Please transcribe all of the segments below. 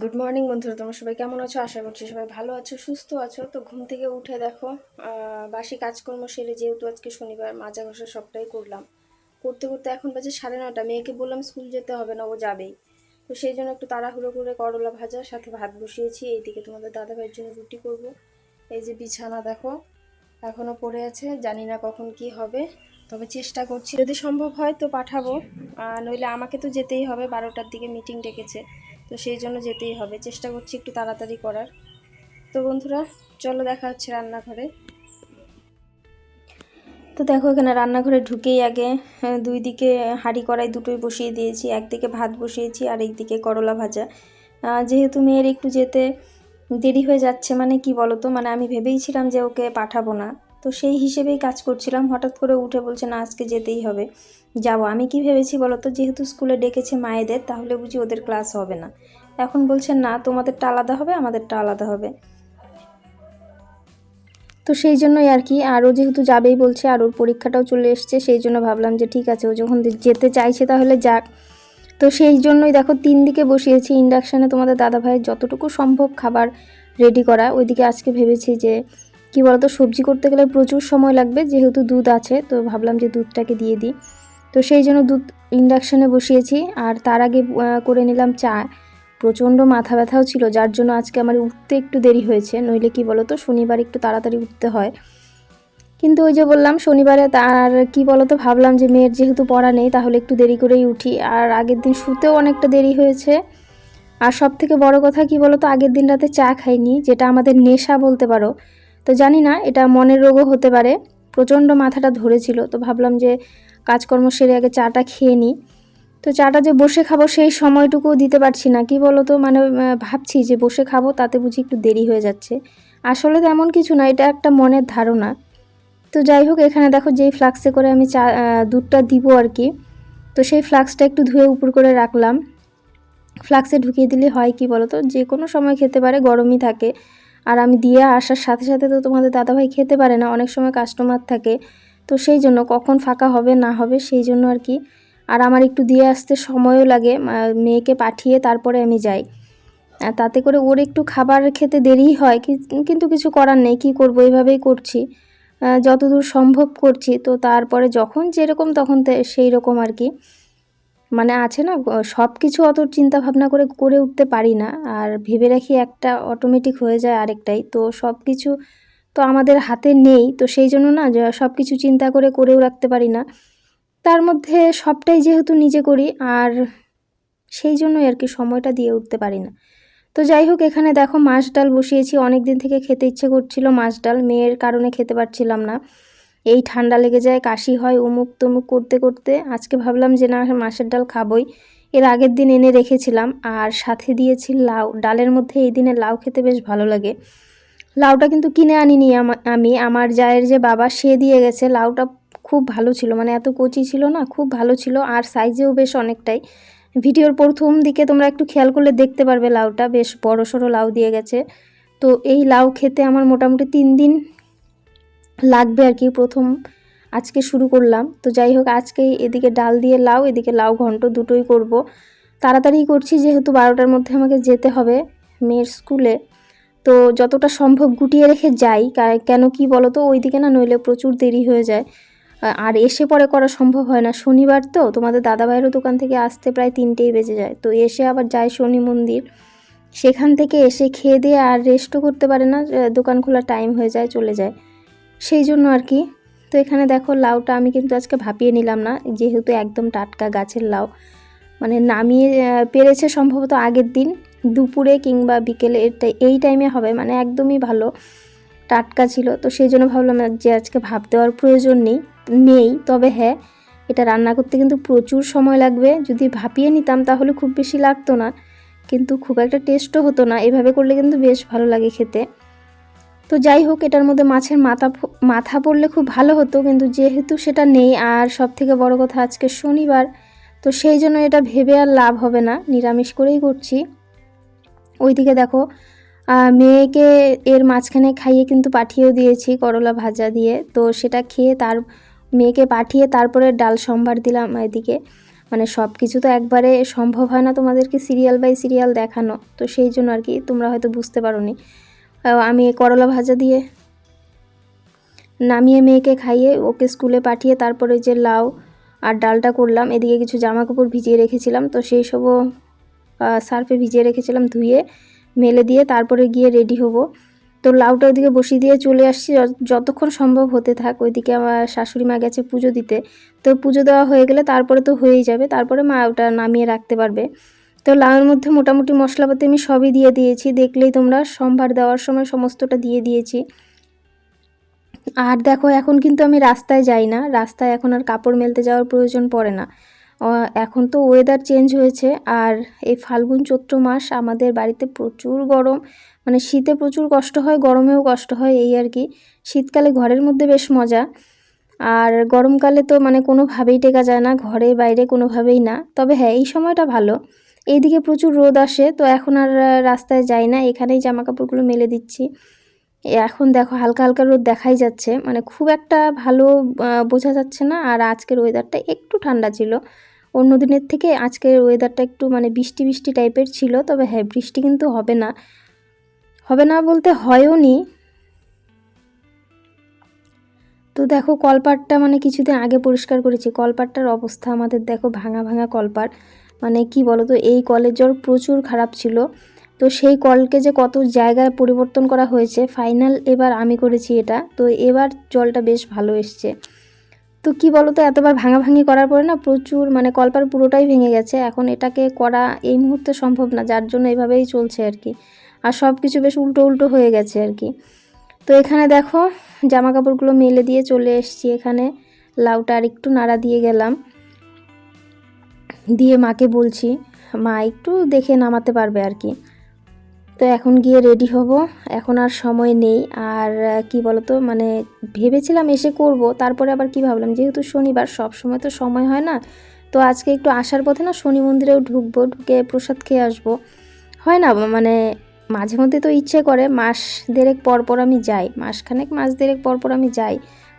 Good morning বন্ধুরা, তোমরা সবাই কেমন আছো? আশা করছি সবাই ভালো আছো, সুস্থ আছো। তো ঘুম থেকে উঠে দেখো বাসি কাজকর্ম সেরে যেহেতু আজকে শনিবার, মাজা ঘষা সবটাই করলাম। করতে করতে এখন বাজে সাড়ে নটা, মেয়েকে বললাম স্কুল যেতে হবে না, ও যাবেই। তো সেই জন্য একটু তাড়াহুড়ো করে করলা ভাজা, সাথে ভাত বসিয়েছি। এইদিকে তোমাদের দাদা ভাইয়ের জন্য রুটি করব। এই যে বিছানা দেখো এখনও পড়ে আছে, জানি না কখন কি হবে, তবে চেষ্টা করছি। যদি সম্ভব হয় তো পাঠাবো। নইলে আমাকে তো যেতেই হবে, বারোটার দিকে মিটিং ডেকেছে। তো সেই জন্য যেতেই হবে। চেষ্টা করছি একটু তাড়াতাড়ি করার। তো বন্ধুরা, চলো দেখা হচ্ছে রান্নাঘরে। তো দেখো এখানে রান্নাঘরে ঢুকেই আগে দুই দিকে হাঁড়ি কড়াই দুটোই বসিয়ে দিয়েছি। একদিকে ভাত বসিয়েছি আর একদিকে করলা ভাজা। যেহেতু মেয়ের একটু যেতে দেরি হয়ে যাচ্ছে মানে কি বলো তো মানে আমি ভেবেইছিলাম যে ওকে পাঠাবো না। তো সেই হিসেবেই কাজ করছিলাম। হঠাৎ করে উঠে বলছে, না, আজকে যেতেই হবে। যাব। আমি কি ভেবেছি বলো তো যেহেতু স্কুলে ডেকেছে মায়েদের, তাহলে বুঝি ওদের ক্লাস হবে না। এখন বলছে না, তোমাদেরটা আলাদা হবে, আমাদেরটা আলাদা হবে। তো সেই জন্যই আর কি, আরও যেহেতু যাবেই বলছে আর ওর পরীক্ষাটাও চলে এসছে, সেই জন্য ভাবলাম যে ঠিক আছে, ও যখন যেতে চাইছে তাহলে যাক। তো সেই জন্যই দেখো, তিন দিকে বসিয়েছি ইন্ডাকশানে তোমাদের দাদা দাদাভাইয়ের যতটুকু সম্ভব খাবার রেডি করা। ওইদিকে আজকে ভেবেছি যে, কি বলতো, সবজি করতে গেলে প্রচুর সময় লাগবে, যেহেতু দুধ আছে, তো ভাবলাম যে দুধটাকে দিয়ে দিই। তো সেই জন্য দুধ ইন্ডাকশানে বসিয়েছি। আর তার আগে করে নিলাম চা। প্রচণ্ড মাথা ব্যথাও ছিল, যার জন্য আজকে আমার উঠতে একটু দেরি হয়েছে। নইলে কি বলো তো শনিবার একটু তাড়াতাড়ি উঠতে হয়। কিন্তু ওই যে বললাম, শনিবারে তার কি বলতো, ভাবলাম যে মেয়ের যেহেতু পড়া নেই, তাহলে একটু দেরি করেই উঠি। আর আগের দিন শুতেও অনেকটা দেরি হয়েছে। আর সব থেকে বড় কথা কি বলতো, আগের দিন রাতে চা খাইনি, যেটা আমাদের নেশা বলতে পারো। তো জানি না, এটা মনের রোগও হতে পারে। প্রচণ্ড মাথাটা ধরেছিল। তো ভাবলাম যে কাজকর্ম সেরে আগে চাটা খেয়ে নিই। তো চাটা যে বসে খাব সেই সময়টুকুও দিতে পারছি না। কি বলো তো মানে ভাবছি যে বসে খাব, তাতে বুঝি একটু দেরি হয়ে যাচ্ছে। আসলে তেমন কিছু না, এটা একটা মনের ধারণা। তো যাই হোক, এখানে দেখো যেই ফ্লাক্সে করে আমি চা দুধটা দিব আর কি, তো সেই ফ্লাক্সটা একটু ধুয়ে উপর করে রাখলাম। ফ্লাক্সে ঢুকিয়ে দিলে হয় কি বলো তো যে কোনো সময় খেতে পারে, গরমই থাকে। আর আমি দিয়ে আসার সাথে সাথে তো তোমাদের দাদাভাই খেতে পারে না, অনেক সময় কাস্টমার থাকে। তো সেই জন্য কখন ফাঁকা হবে, না হবে সেই জন্য আর কি। আর আমার একটু দিয়ে আসতে সময়ও লাগে মেয়েকে পাঠিয়ে তারপরে আমি যাই। তাতে করে ওর একটু খাবার খেতে দেরি হয় কিন্তু কিছু করার নেই, কি করব, এইভাবেই করছি। যতদূর সম্ভব করছি, তো তারপরে যখন যেরকম তখন সেই রকম আর কি। মানে আছে না সব কিছু অত চিন্তা ভাবনা করে করে উঠতে পারি না। আর ভেবে রাখি একটা অটোমেটিক হয়ে যায় আরেকটাই, তো সব কিছু তো আমাদের হাতে নেই, তো সেই জন্য না সব কিছু চিন্তা করে করেও রাখতে পারি না। তার মধ্যে সবটাই যেহেতু নিজে করি, আর সেই জন্যই আর কি সময়টা দিয়ে উঠতে পারি না। তো যাই হোক, এখানে দেখো মাছ ডাল বসিয়েছি। অনেক দিন থেকে খেতে ইচ্ছে করছিল মাছ ডাল, মেয়ের কারণে খেতে পারছিলাম না। এই ঠান্ডা লেগে যায়, কাশি হয় উমুক তুমুক করতে করতে। আজকে ভাবলাম যে না, মাছের ডাল খাবই। এর আগের দিন এনে রেখেছিলাম, আর সাথে দিয়েছি লাউ। ডালের মধ্যে এই দিনে লাউ খেতে বেশ ভালো লাগে। লাউটা কিন্তু কিনে আনিনি আমা- আমি। আমার জায়ের যে বাবা, সে দিয়ে গেছে। লাউটা খুব ভালো ছিল মানে এত কচি ছিল না, খুব ভালো ছিল, আর সাইজেও বেশ অনেকটাই। ভিডিওর প্রথম দিকে তোমরা একটু খেয়াল করলে দেখতে পারবে লাউটা, বেশ বড় সড়ো লাউ দিয়ে গেছে। তো এই লাউ খেতে আমার মোটামুটি তিন দিন লাগবে আর কি, প্রথম আজকে শুরু করলাম। তো যাই হোক, আজকে এদিকে ডাল দিয়ে লাউ, এদিকে লাউ ঘন্ট দুটোই করব। তাড়াতাড়ি করছি, যেহেতু বারোটার মধ্যে আমাকে যেতে হবে মেয়ের স্কুলে। তো যতটা সম্ভব গুটিয়ে রেখে যাই কেন কি বলো তো ওইদিকে না নইলে প্রচুর দেরি হয়ে যায়। আর এসে পরে করা সম্ভব হয় না। শনিবার তো, তোমাদের দাদাভাইয়েরও দোকান থেকে আসতে প্রায় তিনটেই বেজে যায়। তো এসে আবার যায় শনি মন্দির। সেখান থেকে এসে খেয়ে দিয়ে আর রেস্টও করতে পারে না দোকান খোলার টাইম হয়ে যায়, চলে যায়। সেই জন্য আর কি। তো এখানে দেখো লাউটা আমি কিন্তু আজকে ভাপিয়ে নিলাম না, যেহেতু একদম টাটকা গাছের লাউ। মানে নামিয়ে পেরেছে সম্ভবত আগের দিন। দুপুরে কিংবা বিকেলে এই টাইমে হবে মানে একদমই ভালো, টাটকা ছিল। তো সেই জন্য ভাবলাম যে আজকে ভাব দেওয়ার প্রয়োজন নেই নেই, তবে হ্যাঁ এটা রান্না করতে কিন্তু প্রচুর সময় লাগবে। যদি ভাপিয়ে নিতাম তাহলে খুব বেশি লাগতো না, কিন্তু খুব একটা টেস্টও হতো না। এভাবে করলে কিন্তু বেশ ভালো লাগে খেতে। তো যাই হোক, এটার মধ্যে মাছের মাথা মাথা পড়লে খুব ভালো হতো, কিন্তু যেহেতু সেটা নেই, আর সব থেকে বড় কথা আজকে শনিবার, তো সেই জন্য এটা ভেবে আর লাভ হবে না, নিরামিষ করেই করছি। ওইদিকে দেখো মেয়েকে এর মাঝখানে খাইয়ে কিন্তু পাঠিয়েও দিয়েছি করলা ভাজা দিয়ে। তো সেটা খেয়ে তার, মেয়েকে পাঠিয়ে তারপরে ডাল সম্ভার দিলাম এদিকে। মানে সব কিছু তো একবারে সম্ভব হয় না তোমাদেরকে সিরিয়াল বাই সিরিয়াল দেখানো। তো সেই জন্য আর কি, তোমরা হয়তো বুঝতে পারো নি আমি করলা ভাজা দিয়ে নামিয়ে মেয়েকে খাইয়ে ওকে স্কুলে পাঠিয়ে তারপরে যে লাউ আর ডালটা করলাম। এদিকে কিছু জামা কাপড় ভিজিয়ে রেখেছিলাম। তো সেই সবও সার্ফে ভিজিয়ে রেখেছিলাম ধুয়ে, মেলে দিয়ে তারপরে গিয়ে রেডি হব। তো লাউটা ওইদিকে বসিয়ে দিয়ে চলে আসছি যতক্ষণ সম্ভব হতে থাক। ওইদিকে আমার শাশুড়ি মা গেছে পুজো দিতে। তো পুজো দেওয়া হয়ে গেলে তারপরে তো হয়েই যাবে। তারপরে মা ওটা নামিয়ে রাখতে পারবে। তো লাউয়ের মধ্যে মোটামুটি মশলাপাতি আমি সবই দিয়ে দিয়েছি। দেখলেই তোমরা সম্ভার দেওয়ার সময় সমস্তটা দিয়ে দিয়েছি। আর দেখো, এখন কিন্তু আমি রাস্তায় যাই না। রাস্তায় এখন আর কাপড় মেলতে যাওয়ার প্রয়োজন পড়ে না। এখন তো ওয়েদার চেঞ্জ হয়েছে আর এই ফাল্গুন চৈত্র মাস আমাদের বাড়িতে প্রচুর গরম মানে শীতে প্রচুর কষ্ট হয়, গরমেও কষ্ট হয় এই আর কি। শীতকালে ঘরের মধ্যে বেশ মজা, আর গরমকালে তো মানে কোনোভাবেই টেকা যায় না, ঘরে বাইরে কোনোভাবেই না। তবে হ্যাঁ এই সময়টা ভালো। এইদিকে প্রচুর রোদ আসে, তো এখন আর রাস্তায় যাই না, এখানেই জামা কাপড়গুলো মেলে দিচ্ছি। এখন দেখো হালকা হালকা রোদ দেখাই যাচ্ছে। মানে খুব একটা ভালো বোঝা যাচ্ছে না। আর আজকের ওয়েদারটা একটু ঠান্ডা ছিল। অন্য দিনের থেকে আজকের ওয়েদারটা একটু মানে বৃষ্টি বৃষ্টি টাইপের ছিল। তবে হ্যাঁ বৃষ্টি কিন্তু হবে না। হবে না বলতে হয়ও নি। তো দেখো কলপাটটা মানে কিছুদিন আগে পরিষ্কার করেছি। কলপাটটার অবস্থা আমাদের দেখো ভাঙা ভাঙা কলপাট। মানে কি বলো তো এই কলের জল প্রচুর খারাপ ছিল। তো সেই কলকে যে কত জায়গায় পরিবর্তন করা হয়েছে ফাইনাল এবার আমি করেছি এটা। তো এবার জলটা বেশ ভালো এসছে। তো কি বলো তো এতবার ভাঙাভাঙি করার পরে না প্রচুর মানে কলপার পুরোটাই ভেঙে গেছে। এখন এটাকে করা এই মুহূর্তে সম্ভব না, যার জন্য এভাবেই চলছে আর কি। আর সব কিছু বেশ উল্টো উল্টো হয়ে গেছে আর কি। তো এখানে দেখো জামা কাপড়গুলো মেলে দিয়ে চলে এসছি এখানে। লাউটা আর একটু নাড়া দিয়ে গেলাম। দিয়ে মাকে বলছি, মা, একটু দেখে নামাতে পারবে আর কি। তো এখন গিয়ে রেডি হব। এখন আর সময় নেই। আর কি বলতো? মানে ভেবেছিলাম এসে করব। তারপরে আবার কি ভাবলাম? যেহেতু শনিবার, সব সময় তো সময় হয় না। তো আজকে একটু আসার পথে না শনি মন্দিরেও ঢুকবো, ঢুকে প্রসাদ খেয়ে আসব। হয় না? মানে মাঝে মধ্যে তো ইচ্ছে করে। মাস দেড়েক পর পর আমি যাই। মাসখানেক, মাস দেড়েক পর পর আমি যাই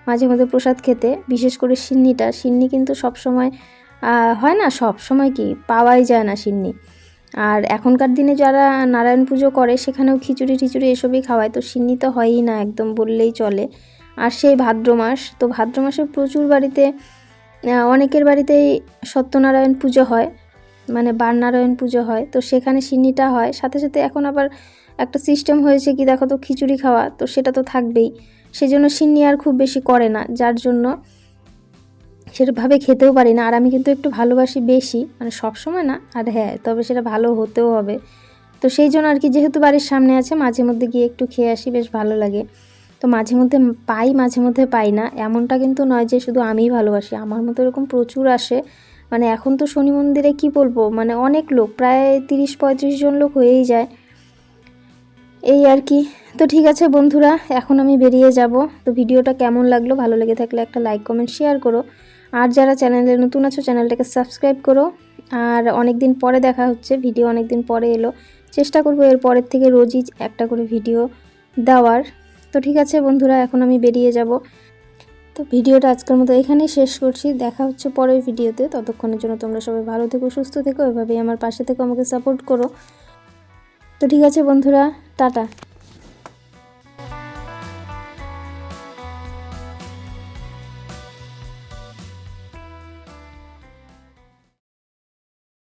মাঝে মধ্যে প্রসাদ খেতে। বিশেষ করে সিন্নিটা। সিন্নি কিন্তু সব সময় হয় না? সব সময় কি? পাওয়াই যায় না সিন্নি। আর এখনকার দিনে যারা নারায়ণ পুজো করে, সেখানেও খিচুড়ি টিচুড়ি এসবই খাওয়ায়। তো সিন্নি তো হয়ই না একদম, বললেই চলে। আর সেই ভাদ্র মাস, তো ভাদ্র মাসে প্রচুর বাড়িতে অনেকের বাড়িতেই সত্যনারায়ণ পুজো হয় মানে বারনারায়ণ পুজো হয়। তো সেখানে সিন্নিটা হয়। সাথে সাথে এখন আবার একটা সিস্টেম হয়েছে কি, দেখো তো খিচুড়ি খাওয়া, তো সেটা তো থাকবেই। সেজন্য সিন্নি আর খুব বেশি করে না, যার জন্য সেটাভাবে খেতেও পারি না। আর আমি কিন্তু একটু ভালোবাসি বেশি। মানে সব সময় না, আর হ্যাঁ তবে সেটা ভালো হতেও হবে। তো সেই জন্য আর কি, যেহেতু বাড়ির সামনে আছে, মাঝে মধ্যে গিয়ে একটু খেয়ে আসি, বেশ ভালো লাগে। তো মাঝে মধ্যে পাই, মাঝে মধ্যে পাই না। এমনটা কিন্তু নয় যে শুধু আমিই ভালোবাসি। আমার মতো এরকম প্রচুর আসে। মানে এখন তো শনি মন্দিরে কি বলব? মানে অনেক লোক, প্রায় তিরিশ, পঁয়ত্রিশ জন লোক হয়েই যায়। এই আর কি। তো ঠিক আছে বন্ধুরা, এখন আমি বেরিয়ে যাব। তো ভিডিওটা কেমন লাগল, ভালো লেগে থাকলে একটা লাইক, কমেন্ট, শেয়ার করো। আর যারা চ্যানেলে নতুন আছো, চ্যানেলটাকে সাবস্ক্রাইব করো। আর অনেক দিন পরে দেখা হচ্ছে, ভিডিও অনেক দিন পরে এলো। চেষ্টা করব এর পরের থেকে রোজই একটা করে ভিডিও দেওয়ার। তো ঠিক আছে বন্ধুরা, এখন আমি বেরিয়ে যাব। তো ভিডিওটা আজকের মতো এখানেই শেষ করছি। দেখা হচ্ছে পরের ভিডিওতে। ততক্ষণের জন্য তোমরা সবাই ভালো থেকো, সুস্থ থেকো। এভাবেই আমার পাশে থেকে, আমাকে সাপোর্ট করো। তো ঠিক আছে বন্ধুরা, টাটা।